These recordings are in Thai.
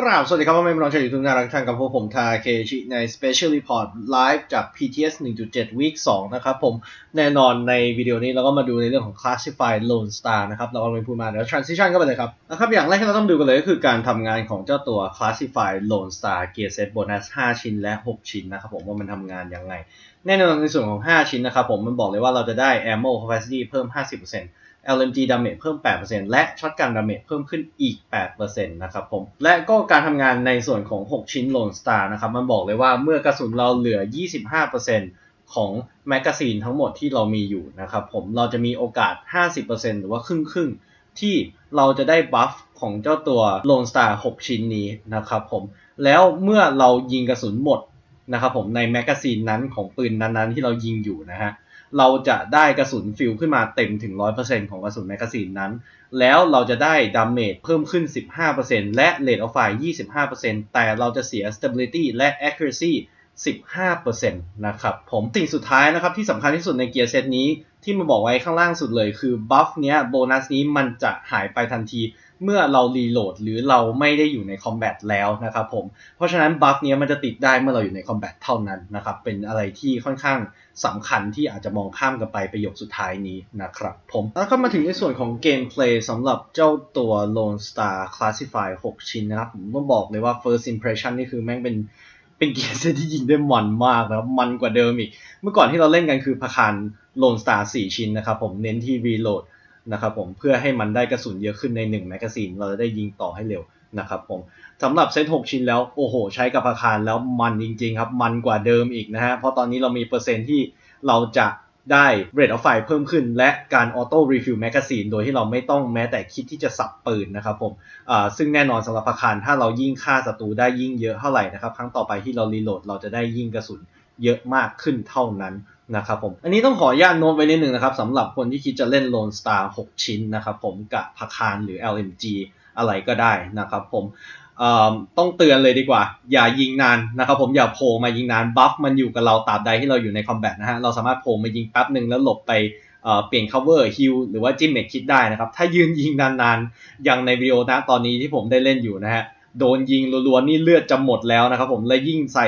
กราบสวัสดีครับพ่อแม่พี่น้องชาวยูทูบน่ารักท่านกับพวกผมทาเคชิใน Special Report Live จาก PTS 1.7 Week 2 นะครับผมแน่นอนในวิดีโอนี้เราก็มาดูในเรื่องของ Classified Lone Star นะครับ เรากำลังพูดมาเดี๋ยว transition ก็ไปเลยครับนะครับ อย่างแรกที่เราต้องดูกันเลยก็คือการทำงานของเจ้าตัว Classified Lone Star Gear Set Bonus 5 ชิ้นและ 6 ชิ้นนะครับผมว่ามันทำงานยังไง แน่นอนในส่วนของ 5 ชิ้นนะครับผมมันบอกเลยว่าเราจะได้ Ammo Capacity เพิ่ม 50% LMG damage เพิ่ม 8%และช็อตกัน damage เพิ่มขึ้นอีก 8%นะครับผม และก็การทำงานในส่วนของ 6 ชิ้น Lone Star นะครับ มันบอกเลยว่าเมื่อกระสุนเราเหลือ 25%ของแมกกาซีนทั้งหมดที่เรามีอยู่นะครับผม เราจะมีโอกาส 50%หรือว่าครึ่งครึ่งที่เราจะได้บัฟของเจ้าตัว Lone Star 6ชิ้นนี้นะครับผม แล้วเมื่อเรายิงกระสุนหมดนะครับผมในแมกกาซีนนั้นของปืนนั้นๆที่เรายิงอยู่นะฮะ เราจะได้กระสุนฟิลขึ้นมาเต็มถึง 100%ของกระสุนแมกกาซีนนั้น แล้วเราจะได้ดาเมจเพิ่มขึ้น 15%และเลดออฟไฟ25%แต่เราจะเสีย Stability และ Accuracy 15%นะครับผมสิ่งสุดท้ายนะครับที่สำคัญที่สุดในเกียร์เซตนี้ ที่มาบอกไว้ข้างล่างสุดเลยคือบัฟเนี้ยโบนัสนี้มันจะหายไปทันทีเมื่อเรารีโหลดหรือเราไม่ได้อยู่ในคอมแบทแล้วนะครับผม เพราะฉะนั้นบัฟเนี้ยมันจะติดได้เมื่อเราอยู่ในคอมแบทเท่านั้นนะครับ เป็นอะไรที่ค่อนข้างสำคัญที่อาจจะมองข้ามกันไปประโยคสุดท้ายนี้นะครับผม แล้วก็มาถึงในส่วนของเกมเพลย์สำหรับเจ้าตัว Lone Star Classify 6 ชิ้นนะครับ ผมต้องบอกเลยว่า first impression นี่คือแม่งเป็น เป็นเกียร์เซตที่ยิงได้มันมากนะครับมันกว่าเดิมอีก เมื่อก่อนที่เราเล่นกันคือพาคาร Lone Star 4ชิ้นนะครับผมเน้นที่รีโหลดนะครับผมเพื่อให้มันได้กระสุนเยอะขึ้นใน1แมกกาซีนเราจะได้ยิงต่อให้เร็วนะครับผมสำหรับเซต6ชิ้นแล้วโอ้โห ใช้กับพาคารแล้วมันจริงๆครับมันกว่าเดิมอีกนะฮะเพราะตอนนี้เรามีเปอร์เซ็นต์ที่เราจะ ได้ rate of fire เพิ่มขึ้น และการ auto refill magazine โดยที่เราไม่ต้องแม้แต่คิดที่จะสับปืนนะครับผมซึ่งแน่นอนสำหรับอาคารถ้าเรายิ่งฆ่าศัตรูได้ยิ่งเยอะเท่าไหร่นะครับครั้งต่อไปที่เรารีโหลดเราจะได้ยิ่งกระสุนเยอะมากขึ้นเท่านั้นนะครับผม อันนี้ต้องขออนุญาตโน้ตไว้นิดนึงนะครับสำหรับคนที่คิดจะเล่น Lone Star 6ชิ้นนะครับผมกับพาคารหรือ LMG อะไรก็ได้นะครับผม ต้องเตือนเลยดีกว่า อย่ายิงนานนะครับผมอย่าโผล่มายิงนานบัฟมันอยู่กับเราตราบใดที่เราอยู่ในคอมแบทนะฮะเราสามารถโผล่มายิงแป๊บหนึ่งแล้วหลบไปเปลี่ยน cover heal หรือว่าจิ้มเมกคิดได้นะครับ ถ้ายืนยิงนานๆ อย่างในวิดีโอนะตอนนี้ที่ผมได้เล่นอยู่นะฮะ โดนยิงรัวๆ นี่เลือดจะหมดแล้วนะครับผม และยิ่งใส่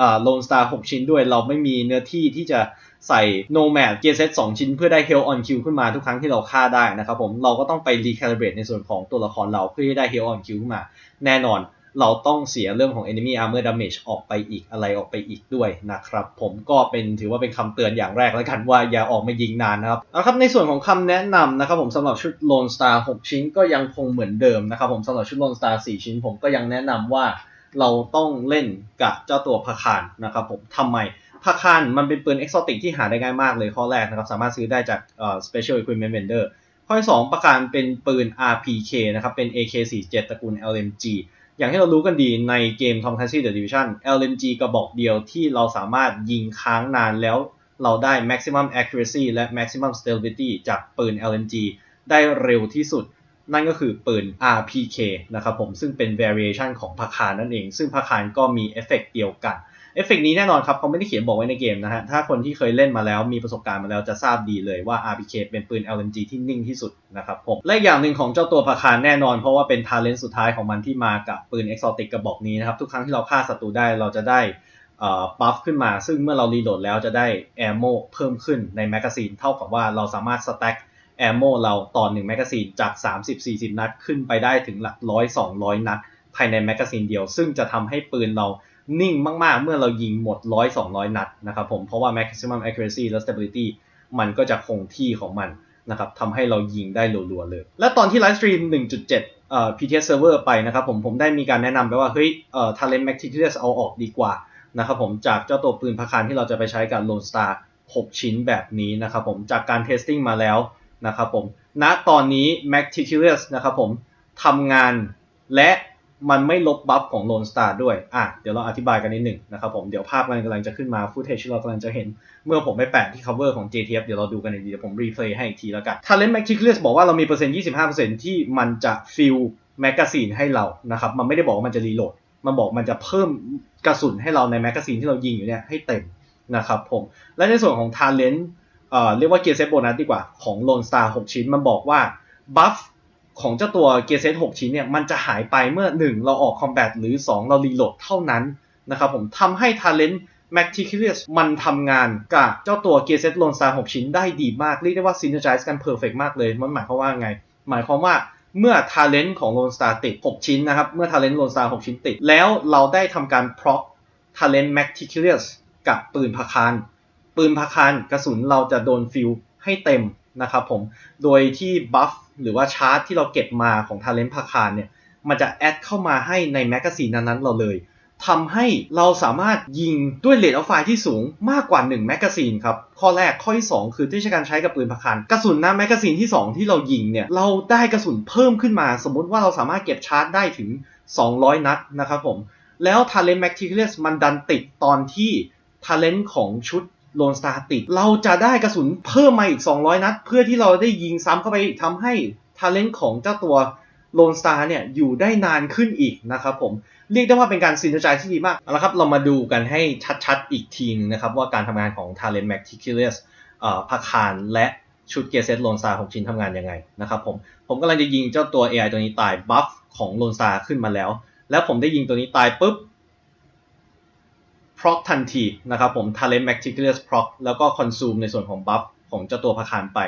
เอ่อ Lone Star 6ชิ้นด้วย เราไม่มีเนื้อที่ที่จะใส่ Nomad Gear Set 2ชิ้นเพื่อได้ Health on Q ขึ้นมาทุกครั้งที่เราฆ่าได้นะครับผมเราก็ต้องไป recalibrate ในส่วนของตัวละครเราเพื่อให้ได้ Health on Q ขึ้นมา แน่นอนเราต้องเสียเรื่องของ enemy armor damage ออกไปอีกอะไรออกไปอีกด้วยนะครับ ผมก็เป็นถือว่าเป็นคำเตือนอย่างแรกแล้วกันว่าอย่าออกมายิงนานนะครับเอาครับในส่วนของคำแนะนำนะครับผมสำหรับชุด Lone Star 6 ชิ้นก็ยังคงเหมือนเดิมนะครับผมสำหรับชุด Lone Star 4 ชิ้นผมก็ยังแนะนำว่า เราต้องเล่นกับเจ้าตัวพาคารนะครับผมทำไมพาคารมันเป็นปืนเอ็กโซติกที่หาได้ง่ายมากเลยข้อแรกนะครับ สามารถซื้อได้จากเอ่อ Special Equipment Vendor ข้อที่2ประการเป็นปืน RPK นะครับ เป็น AK47 ตระกูล LMG อย่างที่เรารู้กันดีในเกม Tom Clancy The Division LMG กระบอกเดียวที่เราสามารถยิงค้างนานแล้วเราได้ maximum accuracy และ maximum stability จากปืน LMG ได้เร็วที่สุด นั่นก็คือปืน RPK นะครับผมซึ่งเป็น variation ของพาคารนั่นเอง ซึ่งพาคารก็มีเอฟเฟกต์เดียวกันเอฟเฟกต์นี้แน่นอนครับเขาไม่ได้เขียนบอกไว้ในเกมนะฮะ ถ้าคนที่เคยเล่นมาแล้วมีประสบการณ์มาแล้วจะทราบดีเลยว่า RPK เป็นปืน LMG ที่นิ่งที่สุดนะครับผม และอย่างหนึ่งของเจ้าตัวพาคารแน่นอนเพราะว่าเป็นทาเลนต์สุดท้ายของมันที่มากับปืน Exotic กระบอกนี้นะครับ ทุกครั้งที่เราฆ่าศัตรูได้เราจะได้บัฟขึ้นมา ซึ่งเมื่อเรารีโหลดแล้วจะได้แอมโมเพิ่มขึ้นในแมกกาซีนเท่ากับว่าเราสามารถสแต็ก แอมโมเราต่อ1แมกกาซีนจาก 30-40 นัดขึ้นไปได้ถึงหลักร้อย200 นัด ภายในแมกกาซีนเดียว ซึ่งจะทำให้ปืนเรานิ่งมาก ๆ เมื่อเรายิงหมด100 200 นัดนะครับผม เพราะว่า maximum accuracy และ stability มันก็จะคงที่ของมันนะครับทำให้เรายิงได้รัวๆเลย และตอนที่ไลฟ์สตรีม 1.7เอ่อ PTS server ไปนะครับผม ผมได้มีการแนะนำไปว่า เฮ้ยเอ่อ talent meticulous เอาออกดีกว่านะครับผม จากเจ้าตัวปืนพาคารที่เราจะไปใช้กับ Lone Star 6 ชิ้นแบบนี้นะครับผม จากการ testing มาแล้ว นะครับผมณตอนนี้ Meticulous นะครับผมทำงานและมันไม่ลบบัฟของ Lone Star ด้วย อะ เดี๋ยวเราอธิบายกันนิดหนึ่งนะครับผม เดี๋ยวภาพมันกำลังจะขึ้นมา footage ที่เรากำลังจะเห็น เมื่อผมไปแปะที่ cover ของ JTF เดี๋ยวเราดูกันอีกทีเดี๋ยวผม replay ให้อีกทีแล้วกัน Talent Meticulous บอกว่าเรามีเปอร์เซ็นต์ 25%ที่มันจะ fill magazine ให้เรา นะครับ มันไม่ได้บอกว่ามันจะ reload มันบอกมันจะเพิ่มกระสุนให้เราใน magazine ที่เรายิงอยู่เนี่ยให้เต็มนะครับผม และในส่วนของ Talent เอ่อเรียกว่าเกียร์เซตโบนัสดีกว่าของ Lone Star 6ชิ้นมันบอกว่าบัฟของเจ้าตัวเกียร์เซต6ชิ้นเนี่ยมันจะหายไปเมื่อ 1 เราออกคอมแบทหรือ 2 เรารีโหลดเท่านั้นนะครับผมทำให้ Talent Meticulous มันทำงานกับเจ้าตัว Gear Set Lone Star 6ชิ้นได้ดีมาก เรียกได้ว่า synergize กัน perfect มากเลย มันหมายความว่าไง หมายความว่าเมื่อ Talent ของ Lone Star ติด 6 ชิ้นนะครับ เมื่อ Talent Lone Star 6 ชิ้นติด แล้วเราได้ทำการ proc Talent Meticulous กับปืนพาคาร ปืนพาคารกระสุนเราจะโดนฟิลให้เต็มนะครับผม โดยที่บัฟหรือว่าชาร์จที่เราเก็บมาของ Talent พาคารเนี่ย มันจะแอดเข้ามาให้ในแมกกาซีนนั้นๆเราเลย ทำให้เราสามารถยิงด้วยเลทเอาไฟที่สูงมากกว่า 1 แมกกาซีนครับ ข้อแรกข้อที่ 2 คือที่ใช้การใช้กับปืนพกคารกระสุนนะแมกกาซีนที่ 2 ที่เรายิงเนี่ย เราได้กระสุนเพิ่มขึ้นมา สมมุติว่าเราสามารถเก็บชาร์จได้ถึง 200 นัดนะครับผม แล้ว Talent Maxiculus มันดันติดตอนที่ Talent ของชุด Lone Star ติด เราจะได้กระสุนเพิ่มมาอีก 200 นัด เพื่อที่เราได้ยิงซ้ำเข้าไปทำให้ Talent ของเจ้าตัว Lone Star เนี่ยอยู่ได้นานขึ้นอีกนะครับผม เรียกได้ว่าเป็นการซินเนอร์จที่ดีมากเอาละครับ เรามาดูกันให้ชัดๆ อีกทีนึงนะครับ ว่าการทำงานของ Talent Meticulous เอ่อพาคารและชุดเกียร์เซตโลนซาของชิ้นทำงานยังไงนะครับผม ผมกำลังจะยิงเจ้าตัว AI ตัวนี้ตายบัฟของโลนซาขึ้นมาแล้ว แล้วผมได้ยิงตัวนี้ตายปุ๊บ proc ทันทีนะครับผม Talent Meticulous proc แล้วก็ consume ในส่วนของบัฟของเจ้าตัวพาคารไป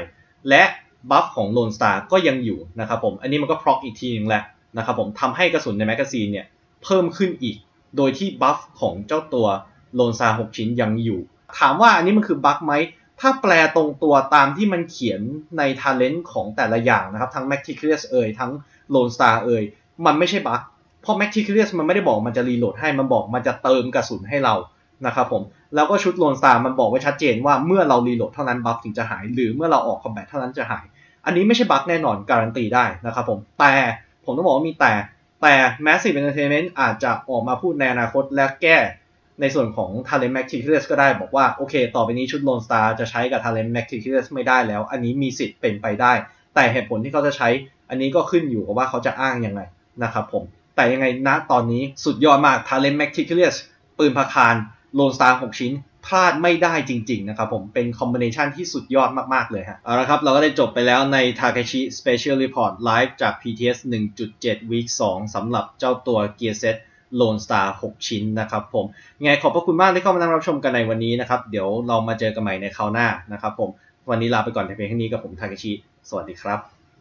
และบัฟของ Lone Star ก็ยังอยู่นะครับผม อันนี้มันก็ proc อีกทีนึงแหละนะครับผมทำให้กระสุนในแมกกาซีนเนี่ยเพิ่มขึ้นอีก โดยที่บัฟของเจ้าตัวโลนซา6ชิ้นยังอยู่ ถามว่าอันนี้มันคือบัฟไหมถ้าแปลตรงตัวตามที่มันเขียนใน Talent ของแต่ละอย่างนะครับ ทั้ง Meticulous เอ่ยทั้ง Lone Star เอ่ยมันไม่ใช่บัฟ เพราะ Meticulous มันไม่ได้บอกมันจะรีโหลดให้มันบอกมันจะเติมกระสุนให้เรานะครับผมแล้วก็ชุด Lone Star มันบอกไว้ชัดเจนว่าเมื่อเรารีโหลดเท่านั้นบัฟถึงจะหาย หรือเมื่อเราออกคอมแบทเท่านั้นจะหาย อันนี้ไม่ใช่บัฟแน่นอนการันตีได้นะครับผมแต่ผมต้องบอกว่ามีแต่แต่ Massive Entertainment อาจจะออกมาพูดในอนาคตและแก้ในส่วนของ Talent Meticulous ก็ได้บอกว่า โอเค ต่อไปนี้ชุด Lone Star จะใช้กับ Talent Meticulous ไม่ได้แล้ว อันนี้มีสิทธิ์เป็นไปได้ แต่เหตุผลที่เขาจะใช้ อันนี้ก็ขึ้นอยู่กับว่าเขาจะอ้างยังไงนะครับผม แต่ยังไงณตอนนี้สุดยอดมาก Talent Meticulous ปืนพาคาร Lone Star 6ชิ้นพลาดไม่ได้จริง ๆ นะครับผมเป็นคอมบิเนชันที่สุดยอดมาก ๆ เลยฮะเอาละครับ เราก็ได้จบไปแล้วใน Takeshi Special Report Live จาก PTS 1.7 Week 2สำหรับเจ้าตัว Gear Set Lone Star 6 ชิ้นนะครับผมไงขอบพระคุณมากที่เข้ามานั่งรับชมกันในวันนี้นะครับ เดี๋ยวเรามาเจอกันใหม่ในคราวหน้านะครับผม วันนี้ลาไปก่อนแต่เพียงแค่นี้กับผม Takeshi สวัสดีครับ